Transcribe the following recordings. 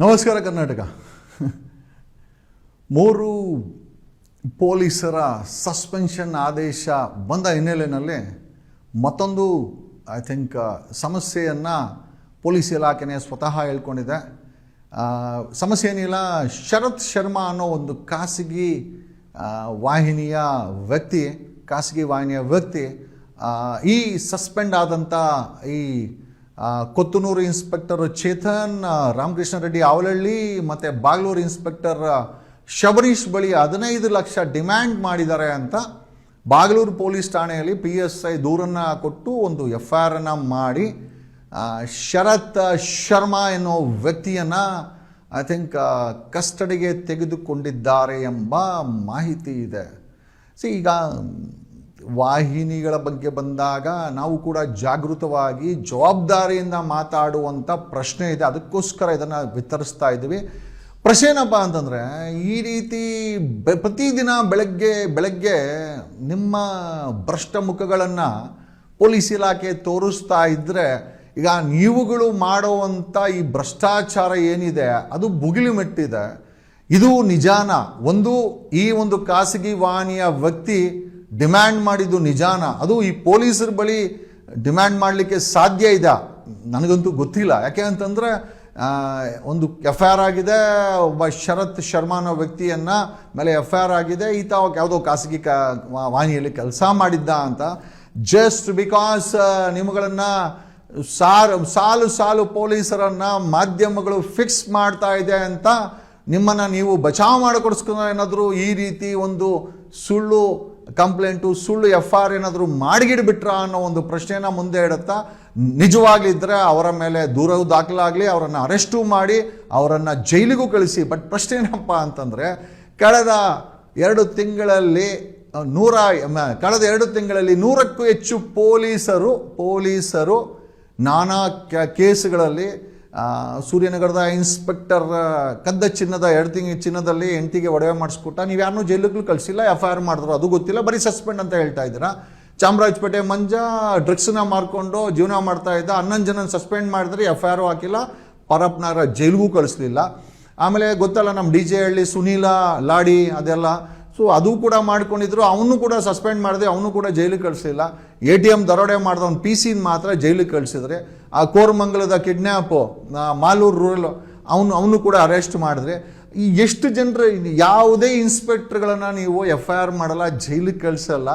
ನಮಸ್ಕಾರ ಕರ್ನಾಟಕ. ಮೂರು ಪೊಲೀಸರ ಸಸ್ಪೆನ್ಷನ್ ಆದೇಶ ಬಂದ ಹಿನ್ನೆಲೆಯಲ್ಲಿ ಮತ್ತೊಂದು ಐ ಥಿಂಕ್ ಸಮಸ್ಯೆಯನ್ನು ಪೊಲೀಸ್ ಇಲಾಖೆನೇ ಸ್ವತಃ ಹೇಳ್ಕೊಂಡಿದೆ. ಸಮಸ್ಯೆ ಏನಿಲ್ಲ, ಶರತ್ ಶರ್ಮಾ ಅನ್ನೋ ಒಂದು ಖಾಸಗಿ ವಾಹಿನಿಯ ವ್ಯಕ್ತಿ, ಖಾಸಗಿ ವಾಹಿನಿಯ ವ್ಯಕ್ತಿ ಈ ಸಸ್ಪೆಂಡ್ ಆದಂಥ ಈ ಕೊತ್ತನೂರು ಇನ್ಸ್ಪೆಕ್ಟರ್ ಚೇತನ್ ರಾಮಕೃಷ್ಣ ರೆಡ್ಡಿ ಅವಲಳ್ಳಿ ಮತ್ತು ಬಾಗ್ಲೂರು ಇನ್ಸ್ಪೆಕ್ಟರ್ ಶಬರೀಶ್ ಬಳಿ ಹದಿನೈದು ಲಕ್ಷ ಡಿಮ್ಯಾಂಡ್ ಮಾಡಿದ್ದಾರೆ ಅಂತ ಬಾಗಲೂರು ಪೊಲೀಸ್ ಠಾಣೆಯಲ್ಲಿ ಪಿ ಎಸ್ ಐ ದೂರನ್ನು ಕೊಟ್ಟು ಒಂದು ಎಫ್ ಐ ಆರನ್ನು ಮಾಡಿ ಶರತ್ ಶರ್ಮಾ ಎನ್ನುವ ವ್ಯಕ್ತಿಯನ್ನು ಐ ಥಿಂಕ್ ಕಸ್ಟಡಿಗೆ ತೆಗೆದುಕೊಂಡಿದ್ದಾರೆ ಎಂಬ ಮಾಹಿತಿ ಇದೆ. ಸಿ ಈಗ ವಾಹಿನಿಗಳ ಬಗ್ಗೆ ಬಂದಾಗ ನಾವು ಕೂಡ ಜಾಗೃತವಾಗಿ ಜವಾಬ್ದಾರಿಯಿಂದ ಮಾತಾಡುವಂಥ ಪ್ರಶ್ನೆ ಇದೆ. ಅದಕ್ಕೋಸ್ಕರ ಇದನ್ನು ವಿತರಿಸ್ತಾ ಇದ್ದೀವಿ. ಪ್ರಶ್ನೆ ಏನಪ್ಪ ಅಂತಂದರೆ, ಈ ರೀತಿ ಪ್ರತಿದಿನ ಬೆಳಗ್ಗೆ ಬೆಳಗ್ಗೆ ನಿಮ್ಮ ಭ್ರಷ್ಟ ಮುಖಗಳನ್ನು ಪೊಲೀಸ್ ಇಲಾಖೆ ತೋರಿಸ್ತಾ ಇದ್ದರೆ ಈಗ ನೀವುಗಳು ಮಾಡುವಂಥ ಈ ಭ್ರಷ್ಟಾಚಾರ ಏನಿದೆ, ಅದು ಬುಗಿಲು ಮೆಟ್ಟಿದೆ. ಇದು ನಿಜಾನ? ಒಂದು ಈ ಒಂದು ಖಾಸಗಿ ವಾಹಿನಿಯ ವ್ಯಕ್ತಿ ಡಿಮ್ಯಾಂಡ್ ಮಾಡಿದ್ದು ನಿಜಾನ? ಅದು ಈ ಪೊಲೀಸರ ಬಳಿ ಡಿಮ್ಯಾಂಡ್ ಮಾಡಲಿಕ್ಕೆ ಸಾಧ್ಯ ಇದೆ ನನಗಂತೂ ಗೊತ್ತಿಲ್ಲ. ಯಾಕೆ ಅಂತಂದರೆ ಒಂದು ಎಫ್ ಐ ಆರ್ ಆಗಿದೆ, ಒಬ್ಬ ಶರತ್ ಶರ್ಮಾ ಅನ್ನೋ ವ್ಯಕ್ತಿಯನ್ನ ಮೇಲೆ ಎಫ್ ಐ ಆರ್ ಆಗಿದೆ, ಈತ ಯಾವುದೋ ಖಾಸಗಿ ಕ ವಾಹಿನಿಯಲ್ಲಿ ಕೆಲಸ ಮಾಡಿದ್ದ ಅಂತ. ಜಸ್ಟ್ ಬಿಕಾಸ್ ನಿಮ್ಮಗಳನ್ನು ಸಾರು, ಸಾಲು ಸಾಲು ಪೊಲೀಸರನ್ನು ಮಾಧ್ಯಮಗಳು ಫಿಕ್ಸ್ ಮಾಡ್ತಾ ಇದೆ ಅಂತ ನಿಮ್ಮನ್ನು ನೀವು ಬಚಾವ್ ಮಾಡಿಕೊಡಿಸ್ಕೊಂಡ್ರೆ ಏನಾದರೂ ಈ ರೀತಿ ಒಂದು ಸುಳ್ಳು ಕಂಪ್ಲೇಂಟು, ಸುಳ್ಳು ಎಫ್ ಆರ್ ಏನಾದರೂ ಮಾಡಿಗಿಡ್ಬಿಟ್ರಾ ಅನ್ನೋ ಒಂದು ಪ್ರಶ್ನೆನ ಮುಂದೆ ಇಡುತ್ತಾ ನಿಜವಾಗ್ಲಿದ್ರೆ ಅವರ ಮೇಲೆ ದೂರವು ದಾಖಲಾಗಲಿ, ಅವರನ್ನು ಅರೆಸ್ಟು ಮಾಡಿ, ಅವರನ್ನು ಜೈಲಿಗೂ ಕಳಿಸಿ. ಬಟ್ ಪ್ರಶ್ನೆ ಏನಪ್ಪ ಅಂತಂದರೆ, ಕಳೆದ ಎರಡು ತಿಂಗಳಲ್ಲಿ ನೂರ ಕಳೆದ ಎರಡು ತಿಂಗಳಲ್ಲಿ ನೂರಕ್ಕೂ ಹೆಚ್ಚು ಪೊಲೀಸರು ಪೊಲೀಸರು ನಾನಾ ಕೇಸ್ಗಳಲ್ಲಿ ಸೂರ್ಯನಗರದ ಇನ್ಸ್ಪೆಕ್ಟರ್ ಕದ್ದ ಚಿನ್ನದ, ಎರಡು ತಿಂಗಳ ಚಿನ್ನದಲ್ಲಿ ಹೆಂಡತಿಗೆ ಒಡವೆ ಮಾಡಿಸ್ಕೊಟ್ಟ. ನೀವು ಯಾರನ್ನೂ ಜೈಲುಗಳು ಕಳಿಸಿಲ್ಲ ಎಫ್ ಐ ಆರ್ ಮಾಡಿದ್ರು. ಅದು ಗೊತ್ತಿಲ್ಲ, ಬರೀ ಸಸ್ಪೆಂಡ್ ಅಂತ ಹೇಳ್ತಾ ಇದ್ದೀರಾ? ಚಾಮರಾಜಪೇಟೆ ಮಂಜ ಡ್ರಗ್ಸ್ನ ಮಾರ್ಕೊಂಡು ಜೀವನ ಮಾಡ್ತಾ ಇದ್ದ ಹನ್ನೊಂದು ಜನ ಸಸ್ಪೆಂಡ್ ಮಾಡಿದ್ರೆ ಎಫ್ ಐ ಆರು ಹಾಕಿಲ್ಲ, ಪರಪ್ನಾರ ಜೈಲಿಗೂ ಕಳಿಸ್ಲಿಲ್ಲ. ಆಮೇಲೆ ಗೊತ್ತಲ್ಲ ನಮ್ಮ ಡಿ ಜೆ ಹಳ್ಳಿ ಸುನೀಲ, ಲಾಡಿ ಅದೆಲ್ಲ. ಸೊ ಅದು ಕೂಡ ಮಾಡ್ಕೊಂಡಿದ್ರು. ಅವನು ಕೂಡ ಸಸ್ಪೆಂಡ್ ಮಾಡಿದೆ, ಅವನು ಕೂಡ ಜೈಲಿಗೆ ಕಳಿಸಿಲ್ಲ. ಎ ಟಿ ಎಂ ದರೋಡೆ ಮಾಡಿದವನು ಪಿ ಸಿನ ಮಾತ್ರ ಜೈಲಿಗೆ ಕಳಿಸಿದ್ರೆ, ಆ ಕೋರ್ಮಂಗಲದ ಕಿಡ್ನ್ಯಾಪು ಮಾಲೂರು ರೂರಲ್ ಅವನು ಅವನು ಕೂಡ ಅರೆಸ್ಟ್ ಮಾಡಿದ್ರೆ, ಈ ಎಷ್ಟು ಜನರು, ಯಾವುದೇ ಇನ್ಸ್ಪೆಕ್ಟ್ರ್ಗಳನ್ನು ನೀವು ಎಫ್ ಐ ಆರ್ ಮಾಡಲ್ಲ, ಜೈಲಿಗೆ ಕಳಿಸಲ್ಲ.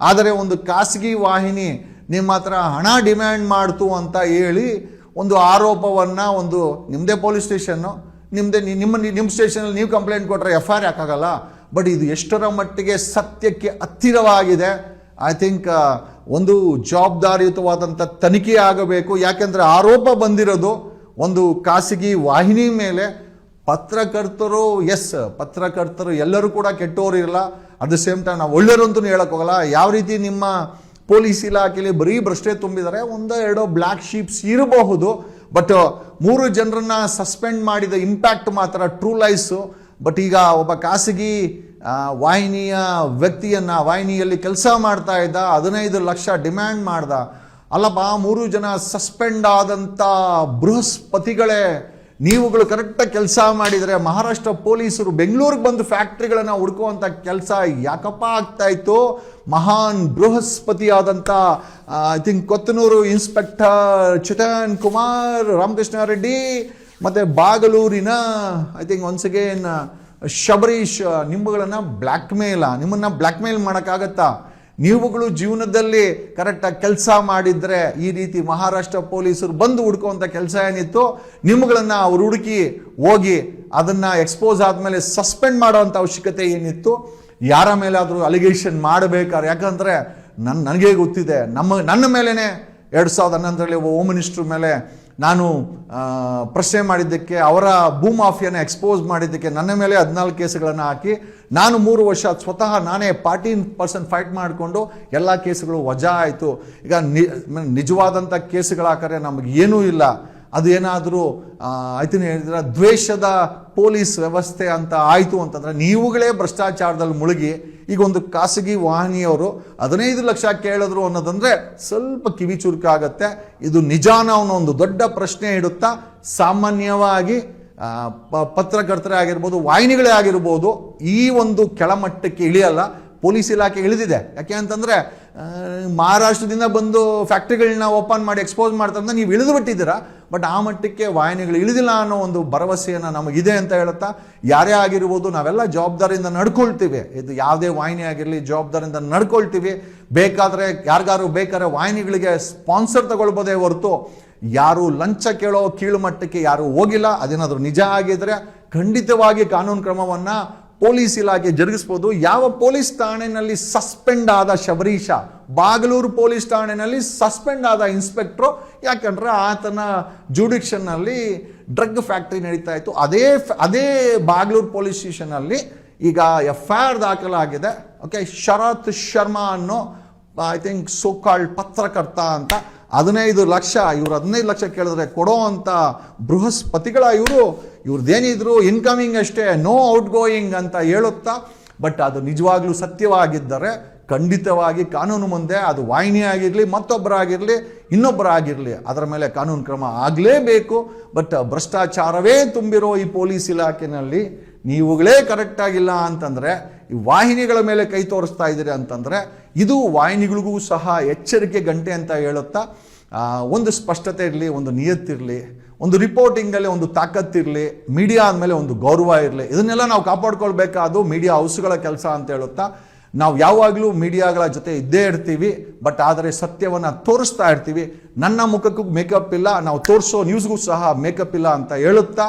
ಆದರೆ ಒಂದು ಖಾಸಗಿ ವಾಹಿನಿ ನಿಮ್ಮ ಹತ್ರ ಹಣ ಡಿಮ್ಯಾಂಡ್ ಮಾಡ್ತು ಅಂತ ಹೇಳಿ ಒಂದು ಆರೋಪವನ್ನು ಒಂದು ನಿಮ್ಮದೇ ಪೊಲೀಸ್ ಸ್ಟೇಷನ್ನು ನಿಮ್ಮದೇ ನಿಮ್ಮ ನಿಮ್ಮ ಸ್ಟೇಷನಲ್ಲಿ ನೀವು ಕಂಪ್ಲೇಂಟ್ ಕೊಟ್ಟರೆ ಎಫ್ ಐ ಆರ್ ಯಾಕಾಗಲ್ಲ? ಬಟ್ ಇದು ಎಷ್ಟರ ಮಟ್ಟಿಗೆ ಸತ್ಯಕ್ಕೆ ಹತ್ತಿರವಾಗಿದೆ ಐ ಥಿಂಕ್ ಒಂದು ಜವಾಬ್ದಾರಿಯುತವಾದಂಥ ತನಿಖೆ ಆಗಬೇಕು. ಯಾಕೆಂದರೆ ಆರೋಪ ಬಂದಿರೋದು ಒಂದು ಖಾಸಗಿ ವಾಹಿನಿ ಮೇಲೆ. ಪತ್ರಕರ್ತರು ಎಸ್ ಪತ್ರಕರ್ತರು ಎಲ್ಲರೂ ಕೂಡ ಕೆಟ್ಟವರು ಇರಲ್ಲ ಅಟ್ ದ ಸೇಮ್ ಟೈಮ್ ನಾವು ಒಳ್ಳೆಯರು ಅಂತಲೂ ಹೇಳೋಕ್ಕೋಗಲ್ಲ ಯಾವ ರೀತಿ ನಿಮ್ಮ ಪೊಲೀಸ್ ಇಲಾಖೆಯಲ್ಲಿ ಬರೀ ಭ್ರಷ್ಟೆ ತುಂಬಿದ್ದಾರೆ, ಒಂದೋ ಎರಡೋ ಬ್ಲ್ಯಾಕ್ ಶೀಪ್ಸ್ ಇರಬಹುದು. ಬಟ್ ಮೂರು ಜನರನ್ನ ಸಸ್ಪೆಂಡ್ ಮಾಡಿದ ಇಂಪ್ಯಾಕ್ಟ್ ಮಾತ್ರ ಟ್ರೂ ಲೈಸು ಬಟ್ ಈಗ ಒಬ್ಬ ಖಾಸಗಿ ವಾಹಿನಿಯ ವ್ಯಕ್ತಿಯನ್ನ ವಾಹಿನಿಯಲ್ಲಿ ಕೆಲಸ ಮಾಡ್ತಾ ಇದ್ದ, ಹದಿನೈದು ಲಕ್ಷ ಡಿಮ್ಯಾಂಡ್ ಮಾಡ್ದ. ಅಲ್ಲಪ್ಪ, ಮೂರು ಜನ ಸಸ್ಪೆಂಡ್ ಆದಂಥ ಬೃಹಸ್ಪತಿಗಳೇ, ನೀವುಗಳು ಕರೆಕ್ಟಾಗಿ ಕೆಲಸ ಮಾಡಿದರೆ ಮಹಾರಾಷ್ಟ್ರ ಪೊಲೀಸರು ಬೆಂಗಳೂರಿಗೆ ಬಂದು ಫ್ಯಾಕ್ಟ್ರಿಗಳನ್ನು ಹುಡುಕುವಂಥ ಕೆಲಸ ಯಾಕಪ್ಪ ಆಗ್ತಾ ಇತ್ತು? ಮಹಾನ್ ಬೃಹಸ್ಪತಿ ಆದಂಥ I think Kothanur inspector Chethan Kumar Ramakrishna Reddy ಮತ್ತು ಬಾಗಲೂರಿನ I think once again Shabarish ನಿಮ್ಮಗಳನ್ನು blackmail ನಿಮ್ಮನ್ನು ಬ್ಲ್ಯಾಕ್ ಮೇಲ್ ಮಾಡೋಕ್ಕಾಗತ್ತಾ? ನೀವುಗಳು ಜೀವನದಲ್ಲಿ ಕರೆಕ್ಟಾಗಿ ಕೆಲಸ ಮಾಡಿದ್ರೆ ಈ ರೀತಿ ಮಹಾರಾಷ್ಟ್ರ ಪೊಲೀಸರು ಬಂದು ಹುಡುಕುವಂತ ಕೆಲಸ ಏನಿತ್ತು? ನಿಮ್ಮಗಳನ್ನು ಅವ್ರು ಹುಡುಕಿ ಹೋಗಿ ಅದನ್ನು ಎಕ್ಸ್ಪೋಸ್ ಆದಮೇಲೆ ಸಸ್ಪೆಂಡ್ ಮಾಡೋವಂಥ ಅವಶ್ಯಕತೆ ಏನಿತ್ತು? ಯಾರ ಮೇಲಾದರೂ ಅಲಿಗೇಷನ್ ಮಾಡಬೇಕಾದ್ರೆ, ಯಾಕಂದರೆ ನನ್ನ ನನಗೆ ಗೊತ್ತಿದೆ. ನಮ್ಮ, ನನ್ನ ಮೇಲೇ ಎರಡು ಸಾವಿರದ ಹನ್ನೊಂದರಲ್ಲಿ ಹೋಮ್ ಮಿನಿಸ್ಟ್ರ್ ಮೇಲೆ ನಾನು ಪ್ರಶ್ನೆ ಮಾಡಿದ್ದಕ್ಕೆ, ಅವರ ಭೂ ಮಾಫಿಯನ್ನು ಎಕ್ಸ್ಪೋಸ್ ಮಾಡಿದ್ದಕ್ಕೆ ನನ್ನ ಮೇಲೆ ಹದಿನಾಲ್ಕು ಕೇಸುಗಳನ್ನು ಹಾಕಿ, ನಾನು ಮೂರು ವರ್ಷ ಸ್ವತಃ ನಾನೇ ಫಾರ್ಟೀನ್ ಪರ್ಸೆಂಟ್ ಫೈಟ್ ಮಾಡಿಕೊಂಡು ಎಲ್ಲ ಕೇಸುಗಳು ವಜಾ ಆಯಿತು. ಈಗ ನಿ ನಿಜವಾದಂಥ ಕೇಸುಗಳಾಕರೆ ನಮಗೆ ಏನೂ ಇಲ್ಲ. ಅದು ಏನಾದರೂ ಆಯ್ತು ಹೇಳಿದ್ರೆ ದ್ವೇಷದ ಪೊಲೀಸ್ ವ್ಯವಸ್ಥೆ ಅಂತ ಆಯಿತು ಅಂತಂದರೆ ನೀವುಗಳೇ ಭ್ರಷ್ಟಾಚಾರದಲ್ಲಿ ಮುಳುಗಿ ಈಗ ಒಂದು ಖಾಸಗಿ ವಾಹಿನಿಯವರು ಹದಿನೈದು ಲಕ್ಷ ಕೇಳಿದ್ರು ಅನ್ನೋದಂದ್ರೆ ಸ್ವಲ್ಪ ಕಿವಿ ಚುರುಕಾಗತ್ತೆ. ಇದು ನಿಜಾನ ಅನ್ನೋ ಒಂದು ದೊಡ್ಡ ಪ್ರಶ್ನೆ ಇಡುತ್ತಾ ಸಾಮಾನ್ಯವಾಗಿ ಪತ್ರಕರ್ತರೇ ಆಗಿರ್ಬೋದು, ವಾಹಿನಿಗಳೇ ಆಗಿರ್ಬೋದು ಈ ಒಂದು ಕೆಳಮಟ್ಟಕ್ಕೆ ಇಳಿಯಲ್ಲ, ಪೊಲೀಸ್ ಇಲಾಖೆ ಇಳಿದಿದೆ. ಯಾಕೆ ಅಂತಂದರೆ ಮಹಾರಾಷ್ಟ್ರದಿಂದ ಬಂದು ಫ್ಯಾಕ್ಟ್ರಿಗಳನ್ನ ಓಪನ್ ಮಾಡಿ, ಎಕ್ಸ್ಪೋಸ್ ಮಾಡ್ತಾರೆ ನೀವು ಇಳಿದು ಬಿಟ್ಟಿದ್ದೀರಾ ಬಟ್ ಆ ಮಟ್ಟಕ್ಕೆ ವಾಹಿನಿಗಳು ಇಳಿದಿಲ್ಲ ಅನ್ನೋ ಒಂದು ಭರವಸೆಯನ್ನು ನಮಗಿದೆ ಅಂತ ಹೇಳುತ್ತಾ, ಯಾರೇ ಆಗಿರ್ಬೋದು ನಾವೆಲ್ಲ ಜವಾಬ್ದಾರಿಯಿಂದ ನಡ್ಕೊಳ್ತೀವಿ. ಇದು ಯಾವುದೇ ವಾಹಿನಿ ಆಗಿರಲಿ, ಜವಾಬ್ದಾರಿಯಿಂದ ನಡ್ಕೊಳ್ತೀವಿ. ಬೇಕಾದರೆ ಯಾರಿಗಾರು ಬೇಕಾದ್ರೆ ವಾಹಿನಿಗಳಿಗೆ ಸ್ಪಾನ್ಸರ್ ತಗೊಳ್ಬೋದೇ ಹೊರತು, ಯಾರು ಲಂಚ ಕೇಳೋ ಕೀಳು ಮಟ್ಟಕ್ಕೆ ಯಾರು ಹೋಗಿಲ್ಲ. ಅದೇನಾದರೂ ನಿಜ ಆಗಿದ್ರೆ ಖಂಡಿತವಾಗಿ ಕಾನೂನು ಕ್ರಮವನ್ನು ಪೊಲೀಸ್ ಇಲಾಖೆ ಜರುಗಿಸ್ಬೋದು. ಯಾವ ಪೊಲೀಸ್ ಠಾಣೆಯಲ್ಲಿ ಸಸ್ಪೆಂಡ್ ಆದ ಶಬರೀಶ, ಬಾಗಲೂರು ಪೊಲೀಸ್ ಠಾಣೆನಲ್ಲಿ ಸಸ್ಪೆಂಡ್ ಆದ ಇನ್ಸ್ಪೆಕ್ಟ್ರು, ಯಾಕಂದ್ರೆ ಆತನ ಜುಡಿಕ್ಷನ್ನಲ್ಲಿ ಡ್ರಗ್ ಫ್ಯಾಕ್ಟ್ರಿ ನಡೀತಾ ಇತ್ತು. ಅದೇ ಅದೇ ಬಾಗಲೂರು ಪೊಲೀಸ್ ಸ್ಟೇಷನಲ್ಲಿ ಈಗ ಎಫ್ ಐ ಆರ್ ದಾಖಲಾಗಿದೆ. ಓಕೆ, ಶರತ್ ಶರ್ಮಾ ಅನ್ನೋ, ಐ ಥಿಂಕ್ ಸೋ ಕಾಲ್ಡ್ ಪತ್ರಕರ್ತ ಅಂತ. ಹದಿನೈದು ಲಕ್ಷ, ಇವ್ರು ಹದಿನೈದು ಲಕ್ಷ ಕೇಳಿದ್ರೆ ಕೊಡೋ ಅಂತ ಬೃಹಸ್ಪತಿಗಳ ಇವರು ಇವ್ರದ್ದೇನಿದ್ರು ಇನ್ಕಮಿಂಗ್ ಅಷ್ಟೇ ನೋ ಔಟ್ ಗೋಯಿಂಗ್ ಅಂತ ಹೇಳುತ್ತಾ ಬಟ್ ಅದು ನಿಜವಾಗ್ಲೂ ಸತ್ಯವಾಗಿದ್ದರೆ ಖಂಡಿತವಾಗಿ ಕಾನೂನು ಮುಂದೆ ಅದು ವಾಹಿನಿ ಆಗಿರಲಿ ಮತ್ತೊಬ್ಬರಾಗಿರಲಿ, ಇನ್ನೊಬ್ಬರಾಗಿರಲಿ, ಅದರ ಮೇಲೆ ಕಾನೂನು ಕ್ರಮ ಆಗಲೇಬೇಕು. ಬಟ್ ಭ್ರಷ್ಟಾಚಾರವೇ ತುಂಬಿರೋ ಈ ಪೊಲೀಸ್ ಇಲಾಖೆಯಲ್ಲಿ ನೀವುಗಳೇ ಕರೆಕ್ಟಾಗಿಲ್ಲ ಅಂತಂದರೆ, ಈ ವಾಹಿನಿಗಳ ಮೇಲೆ ಕೈ ತೋರಿಸ್ತಾ ಇದ್ದೀರಿ ಅಂತಂದರೆ, ಇದು ವಾಹಿನಿಗಳಿಗೂ ಸಹ ಎಚ್ಚರಿಕೆ ಗಂಟೆ ಅಂತ ಹೇಳುತ್ತಾ ಒಂದು ಸ್ಪಷ್ಟತೆ ಇರಲಿ, ಒಂದು ನಿಯತ್ತಿರಲಿ ಒಂದು ರಿಪೋರ್ಟಿಂಗಲ್ಲಿ ಒಂದು ತಾಕತ್ತಿರಲಿ ಮೀಡಿಯಾ ಆದಮೇಲೆ ಒಂದು ಗೌರವ ಇರಲಿ, ಇದನ್ನೆಲ್ಲ ನಾವು ಕಾಪಾಡ್ಕೊಳ್ಬೇಕಾದು ಮೀಡಿಯಾ ಹೌಸ್ಗಳ ಕೆಲಸ ಅಂತ ಹೇಳುತ್ತಾ, ನಾವು ಯಾವಾಗಲೂ ಮೀಡಿಯಾಗಳ ಜೊತೆ ಇದ್ದೇ ಇರ್ತೀವಿ ಬಟ್ ಆದರೆ ಸತ್ಯವನ್ನು ತೋರಿಸ್ತಾ ಇರ್ತೀವಿ. ನನ್ನ ಮುಖಕ್ಕೂ ಮೇಕಪ್ ಇಲ್ಲ, ನಾವು ತೋರಿಸೋ ನ್ಯೂಸ್ಗೂ ಸಹ ಮೇಕಪ್ ಇಲ್ಲ ಅಂತ ಹೇಳುತ್ತಾ,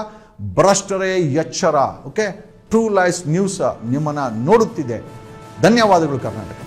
ಭ್ರಷ್ಟರೇ ಎಚ್ಚರ ಓಕೆ ಟ್ರೂ ಲೈಫ್ ನ್ಯೂಸ್ ನಿಮ್ಮನ್ನು ನೋಡುತ್ತಿದೆ. ಧನ್ಯವಾದಗಳು ಕರ್ನಾಟಕ.